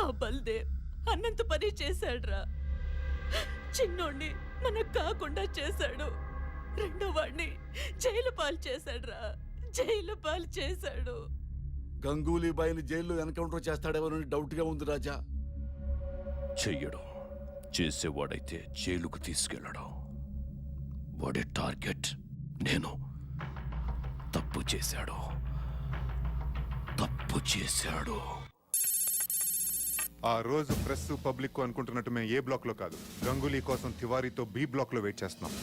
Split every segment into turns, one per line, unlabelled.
ఆ బల్దేవ్ అన్నంత పని చేశాడ్రా. చిన్నోణ్ణి మనకు కాకుండా చేశాడు. రెండో వాడిని జైలు పాలు చేశాడ్రా. జైలు పాలు చేశాడు.
గంగూలీ బాయిని జైల్లో ఎన్కౌంటర్ చేస్తాడేమోనని డౌట్గా ఉంది రాజా.
చెయ్యడం చేసేవాడైతే జైలుకు తీసుకెళ్ళడం. వాడి టార్గెట్ నేను. తప్పు చేశాడు. తప్పు చేశాడు.
ఆ రోజు ప్రెస్ పబ్లిక్ అనుకుంటున్నట్టు మేము ఏ బ్లాక్లో కాదు. గంగులీ కోసం తివారీతో బి బ్లాక్లో వెయిట్ చేస్తున్నాం.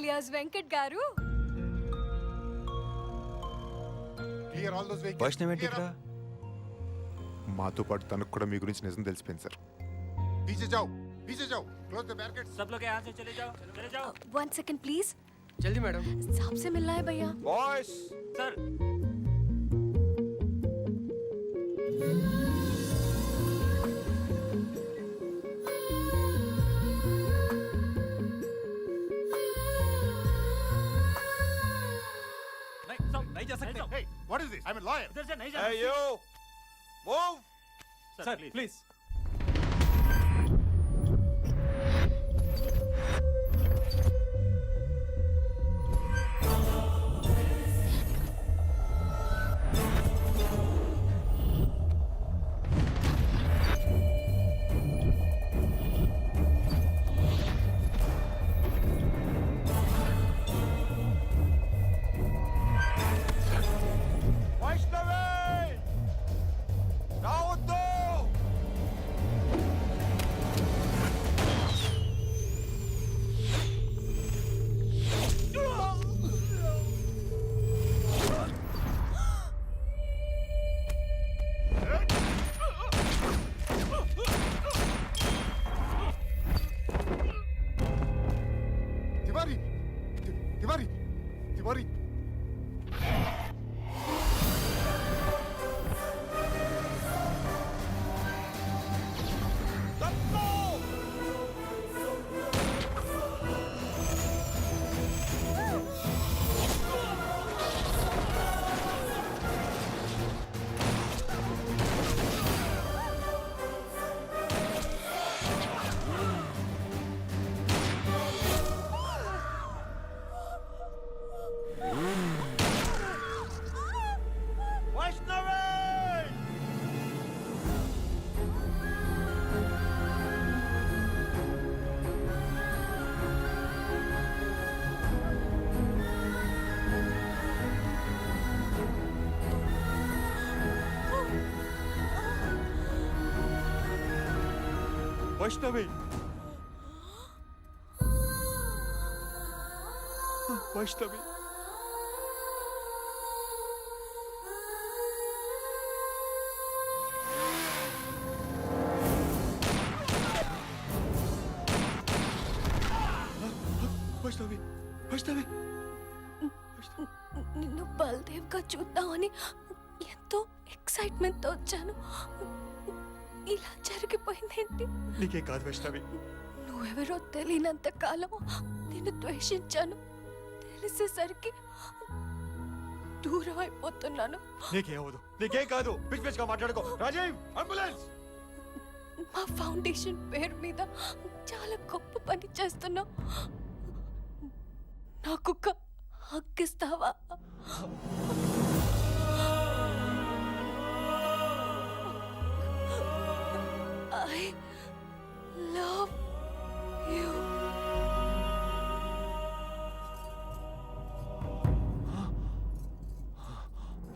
Alias Venkat garu
Clear all those vehicles.
Vaishnav ఏంటి
Clear
ఇక్కడ
up. మాతో పాటు తనకు కూడా మీ గురించి నిజం తెలిసిపోయింది సార్ पीछे जाओ पीछे जाओ क्लोज द बैरिकेड्स
सब लोग यहाँ से चले जाओ चले जाओ
वन सेकंड प्लीज
जल्दी मैडम
साहब से मिलना है भैया
బాయ్స్
सर नहीं जा
Hey
you move
sir please
Worry. Vaishnavi Vaishnavi Vaishnavi Vaishnavi
నిన్ను బల్దేవ్గా చూద్దామని ఎంతో ఎక్సైట్మెంట్తో వచ్చాను. ఇలా జరిగిపోయిందేంటి?
నీకేం కాదు వైష్ణవి.
నువ్వెవరో తెలియనంత కాలం నిన్ను ద్వేషించాను. తెలిసేసరికి దూరం అయిపోతున్నాను
నీకేం అవ్వదు. నీకేం కాదు. పిచ్ పిచ్గా మాట్లాడుకో. రాజీవ్ అంబులెన్స్!
మా ఫౌండేషన్ పేరు మీద చాలా గొప్ప పని చేస్తున్నావు. నాకు హక్కిస్తావా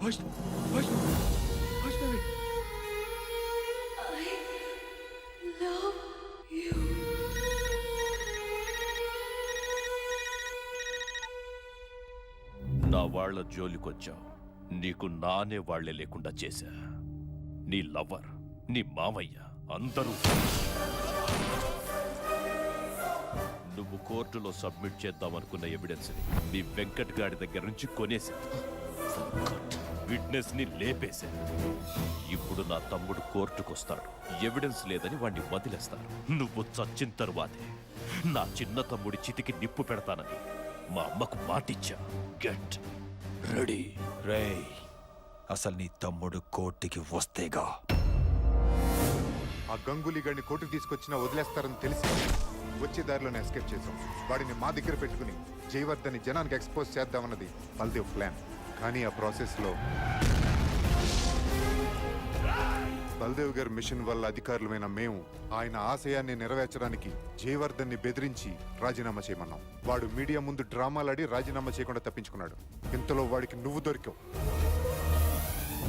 వైష్ణవి వైష్ణవి వైష్ణవి
నా వాళ్ళ జోలికొచ్చా నీకు నానే వాళ్ళే లేకుండా చేశా. నీ లవ్వర్ నీ మావయ్య అందరూ నువ్వు కోర్టులో సబ్మిట్ చేద్దామనుకున్న ఎవిడెన్స్ని నీ వెంకట్ గాడి దగ్గర నుంచి కొనేశాను విట్నెస్ని లేపేశాను ఇప్పుడు నా తమ్ముడు కోర్టుకొస్తాడు. ఎవిడెన్స్ లేదని వాణ్ణి వదిలేస్తాను నువ్వు చచ్చిన తరువాతే నా చిన్న తమ్ముడి చితికి నిప్పు పెడతానని మా అమ్మకు మాటిచ్చా. Get ready.
రేయ్ అసలు నీ తమ్ముడు కోర్టుకి వస్తేగా?
ఆ గంగూలీ గడిని కోర్టుకు తీసుకొచ్చినా వదిలేస్తారని తెలిసి వచ్చే దారిలోనే ఎస్కేప్ చేశాం. వాడిని మా దగ్గర పెట్టుకుని జయవర్ధని జనానికి ఎక్స్పోజ్ చేద్దామన్నది బల్దేవ్ ప్లాన్ కానీ ఆ ప్రాసెస్లో బల్దేవ్ గారి మిషన్ వల్ల అధికారులమైన మేము ఆయన ఆశయాన్ని నెరవేర్చడానికి జయవర్ధన్ని బెదిరించి రాజీనామా చేయమన్నాం. వాడు మీడియా ముందు డ్రామాలాడి రాజీనామా చేయకుండా తప్పించుకున్నాడు. ఇంతలో వాడికి నువ్వు దొరికావు.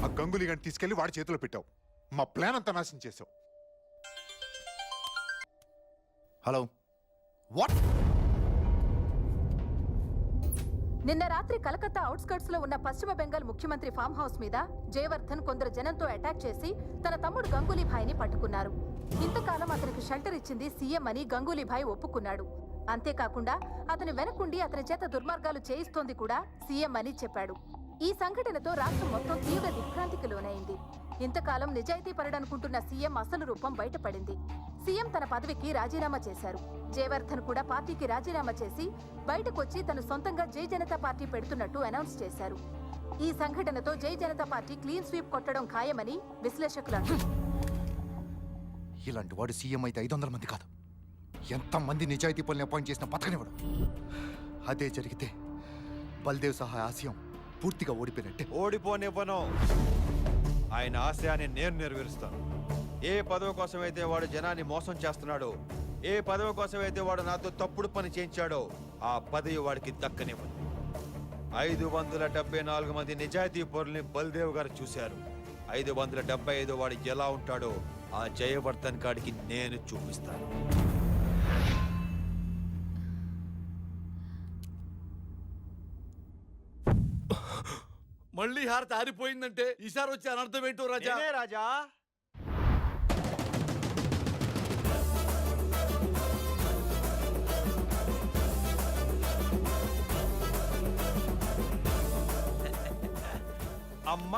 ఆ గంగులీ గడిని తీసుకెళ్ళి వాడి చేతిలో పెట్టావు. మా ప్లాన్ అంతా నాశనం చేసావు
హలో. వాట్
నిన్న రాత్రి కలకత్తా అవుట్స్కర్ట్స్లో ఉన్న పశ్చిమ బెంగాల్ ముఖ్యమంత్రి ఫామ్ హౌస్ మీద జయవర్ధన్ కొందరు జనంతో అటాక్ చేసి తన తమ్ముడు గంగూలీభాయ్ని పట్టుకున్నారు. ఇంతకాలం అతనికి షెల్టర్ ఇచ్చింది సీఎం అని గంగూలీభాయ్ ఒప్పుకున్నాడు. అంతేకాకుండా అతని వెనకుండి అతని చేత దుర్మార్గాలు చేయిస్తోంది కూడా సీఎం అని చెప్పాడు. ఈ సంఘటనతో రాష్ట్రం మొత్తం తీవ్ర దిగ్భ్రాంతికి లోనైంది. ఇంతకాలం నిజాయితీ పరడనుకుంటున్న సీఎం అసలు రూపం బయటపడింది. సీఎం తన పదవికి రాజీనామా చేశారు. జయవర్ధన్ కూడా పార్టీకి రాజీనామా చేసి బయటకొచ్చి తను సొంతంగా జై జనతా పార్టీ పెడుతున్నట్టు అనౌన్స్ చేశారు. ఈ సంఘటనతో జై జనతా పార్టీ క్లీన్ స్వీప్ కొట్టడం ఖాయమని విశ్లేషకులు అంటున్నారు.
ఇలాంటి వాడు సీఎం అయితే ఐదు వందల మంది కాదు. ఎంతమంది నిజాయితీ పనులు అపాయింట్ చేసిన పథకనివ్వడు అదే జరిగితే బల్దేవ్ సహా ఆశయం పూర్తిగా ఓడిపోయినట్టే.
ఓడిపోనివ్వను. ఆయన ఆశయాన్ని నేను నెరవేరుస్తాను. ఏ పదవి కోసమైతే వాడు జనాన్ని మోసం చేస్తున్నాడో ఏ పదవి కోసమైతే వాడు నాతో తప్పుడు పని చేయించాడో ఆ పదవి వాడికి దక్కనివ్వండి. ఐదు వందల డెబ్బై నాలుగు మంది నిజాయితీ పౌరుల్ని బల్దేవ్ గారు చూశారు. ఐదు వందల డెబ్బై ఐదు వాడు ఎలా ఉంటాడో ఆ జయవర్ధన్ కాడికి నేను చూపిస్తాను.
మళ్ళీ హారతి ఆరిపోయిందంటే ఈసారి వచ్చే అనర్థం ఏంటో రాజా?
నేనే రాజా? అమ్మ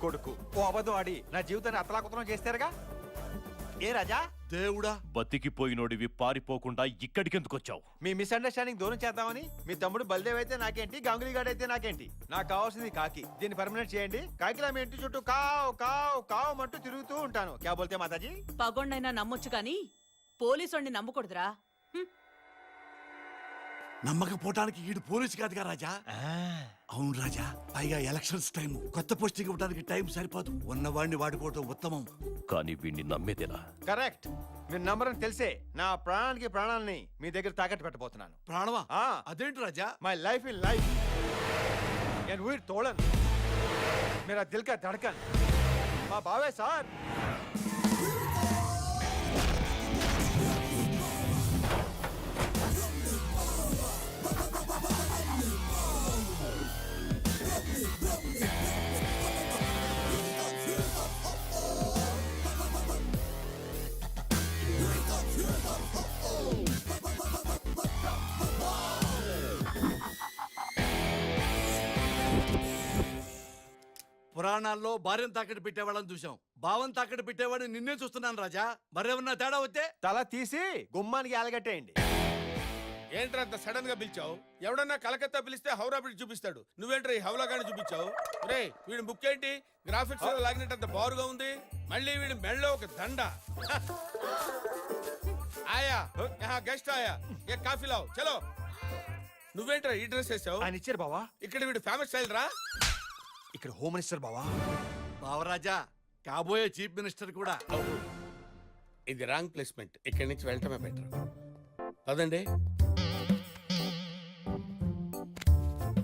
కొడుకు ఓ అబద్ధం ఆడి నా జీవితాన్ని అతలాకుతలం చేస్తారుగా? ఏ రాజా?
దేవుడా?
బతికిపోయినోడివి పారిపోకుండా ఇక్కడికెందుకు వచ్చావు
మీ మిస్అండర్స్టాండింగ్ దూరం చేద్దామని మీ తమ్ముడు బల్దేవ్ అయితే నాకేంటి గంగులీ గాడు అయితే నాకేంటి? నాకు కావాల్సింది కాకి. దీన్ని పర్మనెంట్ చేయండి. కాకిలా మీ ఇంటి చుట్టూ కావ్ కావ్ కావ్ అంటూ తిరుగుతూ ఉంటాను. క్యా బోల్తే మాతాజీ?
పగొండైనా నమ్మొచ్చు కానీ పోలీసోడిని నమ్మకూడదురా.
నమ్మకపోవటానికి ఈడు పోలీసు కాదుగా రాజా? అవును రాజా పైగా ఎలక్షన్స్ టైం కొత్త పోస్టింగ్ ఇవ్వడానికి టైం సరిపోదు. ఉన్నవాడిని వాడుకోవటం ఉత్తమం.
కానీ వీణ్ణి నమ్మేదేనా?
కరెక్ట్. మీరు నమ్మరని తెలిసే నా ప్రాణానికి ప్రాణాలని మీ దగ్గర తాకట్టు పెట్టబోతున్నాను.
ప్రాణమా?
ఆ,
అదేంటి Raja?
My life in life నేను ఊరి తోళను మీరు ఆ దిల్కా ధడకన్. మా బావే సార్.
పురాణాల్లో భార్యను తాకట్టు పెట్టేవాళ్ళని చూసాం భావం తాకట్టు పెట్టేవాడిని నిన్నే చూస్తున్నాను రాజా. మరేమన్నా తేడా వస్తే?
తల తీసి గుమ్మానికి ఆలగట్టేయండి
ఏంట్రా అంత సడన్గా పిలిచావు? ఎవడన్నా కలకత్తా పిలిస్తే హౌరా బ్రిడ్జ్ చూపిస్తాడు. నువ్వేంట్రా ఈ హౌలా గాని చూపించావు? రే వీడి బుక్ ఏంటి గ్రాఫిక్స్లో లాగినట్టు బారుగా ఉంది. మళ్ళీ వీడి మెళ్ళో ఒక దండ. ఆయా యహా గెస్ట్ ఆయా. ఏ కాఫీ లావ్ చలో. నువ్వేంట్రా ఈ డ్రెస్ వేసావు?
ఆయన ఇచ్చారు బావా.
ఇక్కడ వీడి ఫేమస్ స్టైల్ రా.
ఇక్కడ హోమ్ మినిస్టర్ బావా?
బావరాజా కాబోయే చీఫ్ మినిస్టర్ కూడా.
ఇది రాంగ్ ప్లేస్మెంట్. ఇక్కడి నుంచి వెళ్ళటమే బెటర్. పదండి.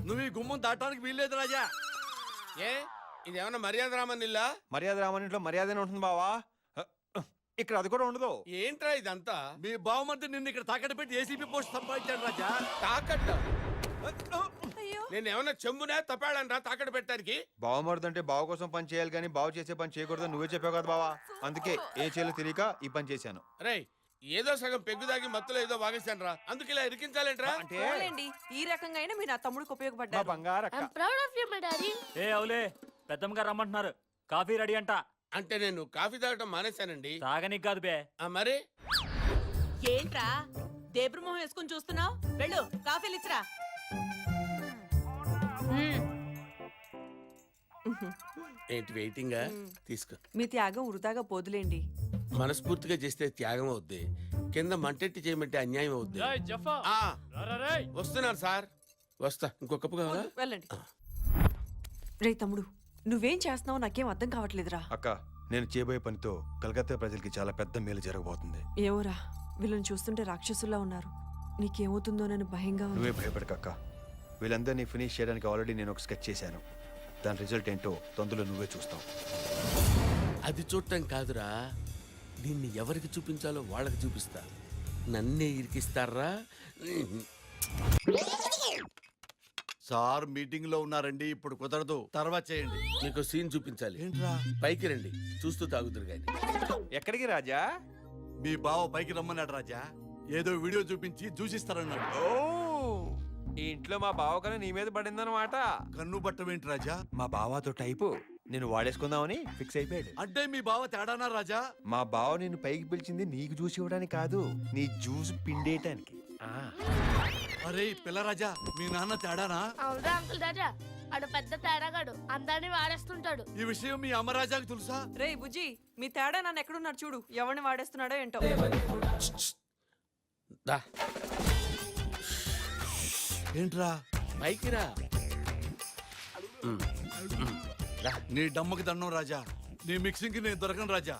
నువ్వు ఈ గుమ్మం దాటానికి వీల్లేదు రాజా.
ఏ? ఇది ఏమన్నా మర్యాద రామన్ ఇల్లా?
మర్యాద రామనింట్లో మర్యాదనే ఉంటుంది బావా. ఇక్కడ అది కూడా ఉండదు.
ఏంట్రా ఇదంతా?
మీ బావమర్ది నిన్ను ఇక్కడ తాకట్టు పెట్టి ఏసీపీ పోస్ట్ సంపాదించాడు రాజా.
తాకట్ట? నేను ఏమన్నా చెంబునే తపాడని రా తాకట్టు పెట్టడానికి?
బావమరుదంటే బావ కోసం పని చేయాలి కానీ బావ చేసే పని చేయకూడదని నువ్వే చెప్పావు కదా బావా. అందుకే ఏ చేయాలో తెలియక ఈ పని చేశాను.
రేయ్ ఏదో సగం పెగ్గు దాగి మత్తులో ఏదో వాగేశాను రా. అందుకు ఇలా ఇరికించాలేంట్రా
అంటే
ఈ రకంగా అయినా మీరు నా తమ్ముడికి ఉపయోగపడ్డారు.
Bangarakka.
Proud of you my daddy
ఏ అవులే. పెద్దమ్మ గారు రమ్మంటున్నారు. కాఫీ రెడీ అంట.
అంటే నేను కాఫీ తాగటం మానేశానండి.
తాగనీకి కాదు బే.
ఆ మరి?
ఏంట్రా? దేబ్రు మొహం వేసుకుని చూస్తున్నావు? వెళ్ళు కాఫీలు ఇచ్చిరా
ఏంటి వెయిటింగ్? తీసుకో.
మీ త్యాగం వృధాగా పోదులేండి.
మనస్ఫూర్తిగా చేస్తే త్యాగం అవుద్ది. కింద మంటెట్టి చేయమంటే అన్యాయం అవుద్ది. ఆ, వస్తున్నాను సార్. వస్తా. ఇంకొక కప్పు కావాలా?
వెళ్ళండి. రే తమ్ముడు నువ్వేం చేస్తున్నావు నాకేం అర్థం కావట్లేదురా.
అక్క నేను చేయబోయే పనితో కలకత్తా ప్రజలకి చాలా పెద్ద మేలు జరగబోతుంది.
ఏమోరా వీళ్ళని చూస్తుంటే రాక్షసుల్లా ఉన్నారు. నీకేమవుతుందోనని భయంగా ఉంది.
నువ్వే భయపడకక్క వీళ్ళందరినీ ఫినిష్ చేయడానికి ఆల్రెడీ నేను ఒక స్కెచ్ చేశాను. దాని రిజల్ట్ ఏంటో తొందరలో నువ్వే చూస్తావు.
అది చూడటం కాదురా. దీన్ని ఎవరికి చూపించాలో వాళ్ళకి చూపిస్తా. నన్నే ఇరికిస్తారా?
సార్ మీటింగ్లో ఉన్నారండి ఇప్పుడు కుదరదు. తర్వాత చేయండి.
మీకు సీన్ చూపించాలి.
ఏంట్రా?
పైకి రండి. చూస్తూ తాగుతురు గాని.
ఎక్కడికి రాజా?
మీ బావ పైకి రమ్మన్నాడు రాజా. ఏదో వీడియో చూపించి చూసిస్తారన్నాడు.
ఓ! ఈ ఇంట్లో మా బావ కన్నా నీ మీద పడిందన్నమాట.
కన్ను బట్టమేంటి రాజా?
మా బావతో టైపు నేను వాడేసుకుందామని ఫిక్స్ అయిపోయాడు.
అంటే మీ బావ తేడానా రాజా?
మా బావ నిన్ను పైకి పిలిచింది నీకు జ్యూస్ ఇవ్వడానికి కాదు నీ జ్యూస్ పిండేయటానికి.
అరే పిల్ల రాజా మీ నాన్న తేడానా?
అవునా అంకుల్ రాజా ఆడు పెద్ద తేడాగాడు అందరినీ వాడేస్తుంటాడు.
ఈ విషయం మీ అమ్మ రాజాకు తెలుసా?
రే బుజ్జి మీ తేడా నన్ను ఎక్కడున్నాడు చూడు ఎవరిని వాడేస్తున్నాడో ఏంటో.
దా.
ఏంట్రా?
పైకి రా.
నీ డమ్మకి దండం రాజా. నీ మిక్సింగ్కి నేను దొరకను రాజా.